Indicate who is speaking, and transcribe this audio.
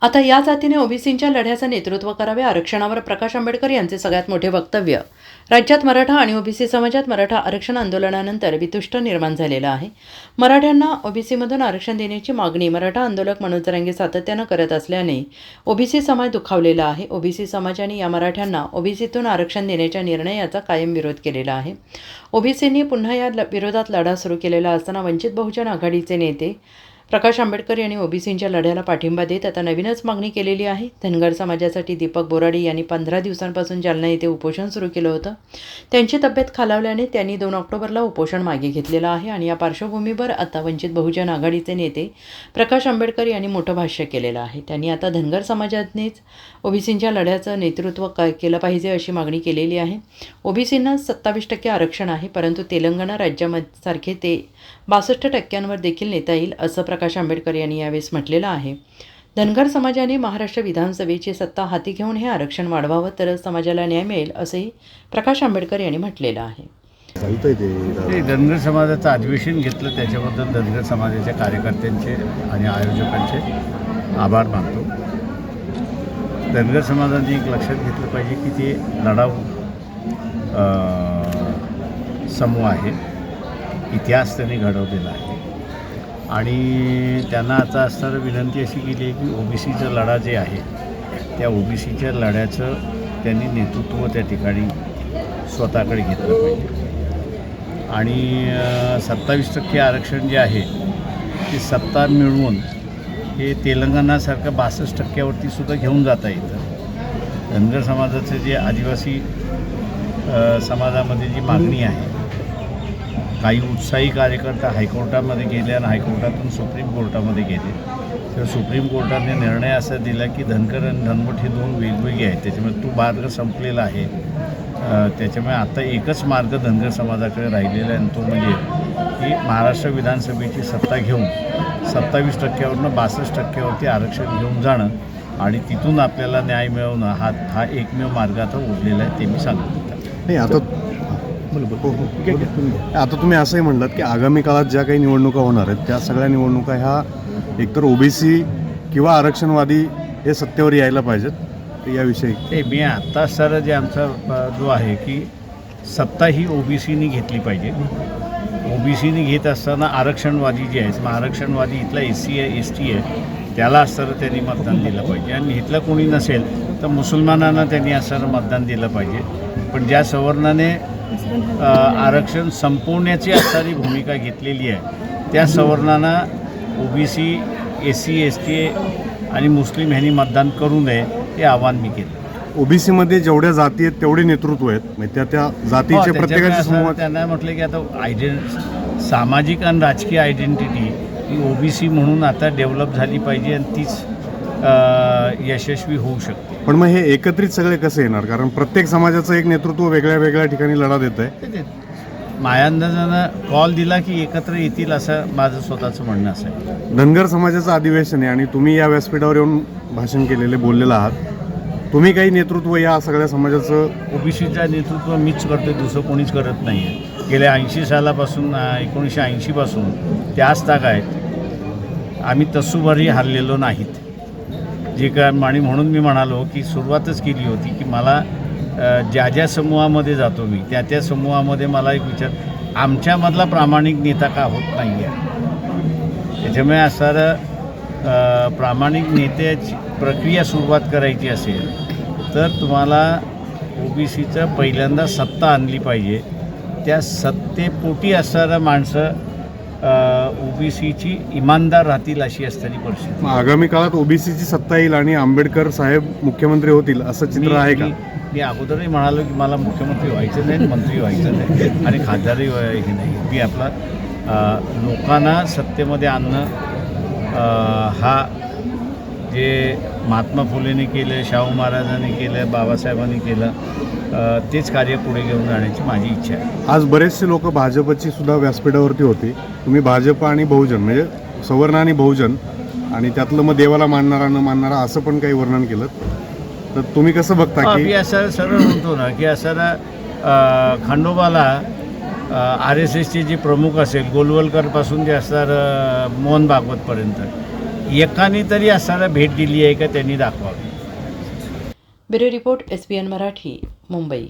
Speaker 1: आता या जातीने ओबीसींच्या लढ्याचं नेतृत्व करावे आरक्षणावर प्रकाश आंबेडकर यांचे सगळ्यात मोठे वक्तव्य. राज्यात मराठा आणि ओबीसी समाजात मराठा आरक्षण आंदोलनानंतर वितुष्ट निर्माण झालेलं आहे. मराठ्यांना ओबीसीमधून आरक्षण देण्याची मागणी मराठा आंदोलक मनोज जरांगे सातत्यानं करत असल्याने ओबीसी समाज दुखावलेला आहे. ओबीसी समाजाने या मराठ्यांना ओबीसीतून आरक्षण देण्याच्या निर्णयाचा कायम विरोध केलेला आहे. ओबीसींनी पुन्हा या ल- विरोधात लढा सुरू केलेला असताना वंचित बहुजन आघाडीचे नेते प्रकाश आंबेडकर यांनी ओबीसींच्या लढ्याला पाठिंबा देत आता नवीनच मागणी केलेली आहे. धनगर समाजासाठी दीपक बोराडे यांनी पंधरा दिवसांपासून जालना येथे उपोषण सुरू केलं होतं. त्यांची तब्येत खालावल्याने त्यांनी दोन ऑक्टोबरला उपोषण मागे घेतलेलं आहे आणि या पार्श्वभूमीवर आता वंचित बहुजन आघाडीचे नेते प्रकाश आंबेडकर यांनी मोठं भाष्य केलेलं आहे. त्यांनी आता धनगर समाजानेच ओबीसींच्या लढ्याचं नेतृत्व क केलं पाहिजे अशी मागणी केलेली आहे. ओबीसींना सत्तावीस टक्के आरक्षण आहे परंतु तेलंगणा राज्यासारखे ते बासष्ट टक्क्यांवर देखील नेता येईल असं प्रकाश आंबेडकर यांनी यावेळेस म्हटलेलं आहे. धनगर समाजाने महाराष्ट्र विधानसभेची सत्ता हाती घेऊन हे आरक्षण वाढवावं तरच समाजाला न्याय मिळेल असंही प्रकाश आंबेडकर यांनी म्हटलेलं आहे.
Speaker 2: ते.
Speaker 3: ते धनगर समाजाचं अधिवेशन घेतलं त्याच्याबद्दल धनगर समाजाच्या कार्यकर्त्यांचे आणि आयोजकांचे आभार मानतो. धनगर समाजाने एक लक्षात घेतलं पाहिजे की ते लढाऊ समूह आहे. इतिहास त्यांनी घडवलेला आहे. आणि त्यांना आता असताना विनंती अशी केली आहे की ओबीसीचा लढा जे आहे त्या ओबीसीच्या लढ्याचं त्यांनी नेतृत्व त्या ठिकाणी स्वतःकडे घेतलं पाहिजे. आणि सत्तावीस टक्के आरक्षण जे आहे ते सत्ता मिळवून हे तेलंगणासारखं बासष्ट टक्क्यावरती सुद्धा घेऊन जाता येतं. धनगर समाजाचं जे आदिवासी समाजामध्ये जी मागणी आहे काही उत्साही कार्यकर्ता हायकोर्टामध्ये गेले आणि हायकोर्टातून सुप्रीम कोर्टामध्ये गेले. तर सुप्रीम कोर्टाने निर्णय असा दिला की धनकर आणि धनवट हे दोन वेगवेगळे आहेत. त्याच्यामुळे तो मार्ग संपलेला आहे. त्याच्यामुळे आता एकच मार्ग धनगर समाजाकडे राहिलेला आहे आणि तो म्हणजे की महाराष्ट्र विधानसभेची सत्ता घेऊन सत्तावीस टक्क्यावरनं बासष्ट टक्क्यावरती आरक्षण घेऊन जाणं आणि तिथून आपल्याला न्याय मिळवणं हा हा एकमेव मार्ग आता उरलेला आहे ते मी सांगतो.
Speaker 2: नाही आता हो, हो. आता तुम्ही असंही म्हणलात की आगामी काळात ज्या काही निवडणुका होणार आहेत त्या सगळ्या निवडणुका ह्या एकतर ओबीसी किंवा आरक्षणवादी हे सत्तेवर यायला पाहिजेत याविषयी.
Speaker 3: ते मी आत्ता सर जे आमचा जो आहे की सत्ता ही ओबीसीनी घेतली पाहिजे. ओबीसीनी घेत असताना आरक्षणवादी जे आहेत मग आरक्षणवादी इथला एस सी आहे एस टी आहे त्याला असताना त्यांनी मतदान दिलं पाहिजे. आणि इथलं कोणी नसेल तर मुसलमानांना त्यांनी असताना मतदान दिलं पाहिजे. पण ज्या सवर्णाने आरक्षण संपवण्याची असणारी भूमिका घेतलेली आहे. त्या सवर्णांना OBC S C S T आणि मुस्लिम ह्यांनी मतदान करू नये हे आव्हान मी केलं.
Speaker 2: ओबीसीमध्ये जेवढ्या जाती आहेत तेवढे नेतृत्व आहेत. म्हणजे त्या त्या
Speaker 3: हो,
Speaker 2: जातीचे
Speaker 3: त्याच्यामुळे
Speaker 2: प्रत्येकाचे
Speaker 3: त्यांना म्हटलं की आता आयडेंट सामाजिक आणि राजकीय आयडेंटिटी ही ओबीसी म्हणून आता डेव्हलप झाली पाहिजे आणि तीच यशस्वी होऊ शकते.
Speaker 2: पण मग हे एकत्रित सगळे कसे येणार? कारण प्रत्येक समाजाचं एक नेतृत्व वेगळ्या वेगळ्या ठिकाणी लढा देत आहे.
Speaker 3: ते- ते मायांदाजानं कॉल दिला की एकत्र येतील असं माझं स्वतःचं म्हणणं असं आहे.
Speaker 2: धनगर समाजाचं अधिवेशन आहे आणि तुम्ही या व्यासपीठावर येऊन भाषण केलेले बोललेलं आहात. तुम्ही काही नेतृत्व या सगळ्या समाजाचं
Speaker 3: ओबीसीचं नेतृत्व मीच करतो दुसरं कोणीच करत नाही आहे गेल्या ऐंशी सालापासून एकोणीसशे ऐंशीपासून त्याच ताग आहेत. आम्ही तसूभरही हरलेलो नाहीत. जे काय आणि म्हणून मी म्हणालो की सुरुवातच केली होती की मला ज्या ज्या समूहामध्ये जातो मी त्या त्या समूहामध्ये मला एक विचार आमच्यामधला प्रामाणिक नेता का होत नाही आहे त्याच्यामुळे असणारं प्रामाणिक नेत्याची प्रक्रिया सुरुवात करायची असेल तर तुम्हाला ओबीसीचं पहिल्यांदा सत्ता आणली पाहिजे. त्या सत्तेपोटी असणारं माणसं ओबीसीची इमानदार राहतील अशी असणारी परिस्थिती.
Speaker 2: आगामी काळात ओबीसीची सत्ता येईल आणि आंबेडकर साहेब मुख्यमंत्री होतील असं चित्र आहे का?
Speaker 3: मी- अगोदरही म्हणालो की मला मुख्यमंत्री व्हायचं नाही मंत्री व्हायचं नाही. आणि खासदारही व्हाय- हे नाही. मी आपला लोकांना सत्तेमध्ये आणणं हा जे महात्मा फुलेने केलं शाहू महाराजांनी केलं बाबासाहेबांनी केलं तेच कार्य पुढे घेऊन जाण्याची माझी इच्छा आहे.
Speaker 2: आज बरेचसे लोक भाजपची सुद्धा व्यासपीठावरती होती. तुम्ही भाजप आणि बहुजन म्हणजे सवर्ण आणि बहुजन आणि त्यातलं मग देवाला मानणारा न मानणारा असं पण काही वर्णन केलं. तर तुम्ही कसं बघता
Speaker 3: मी
Speaker 2: की
Speaker 3: असं सरळ म्हणतो ना की असं अ, खंडोबाला आर एस एसचे जे प्रमुख असेल गोलवलकरपासून जे असणार मोहन भागवतपर्यंत. एकाने तरी असायला भेट दिली आहे का त्यांनी दाखवावी.
Speaker 1: Bureau report S B N Marathi Mumbai.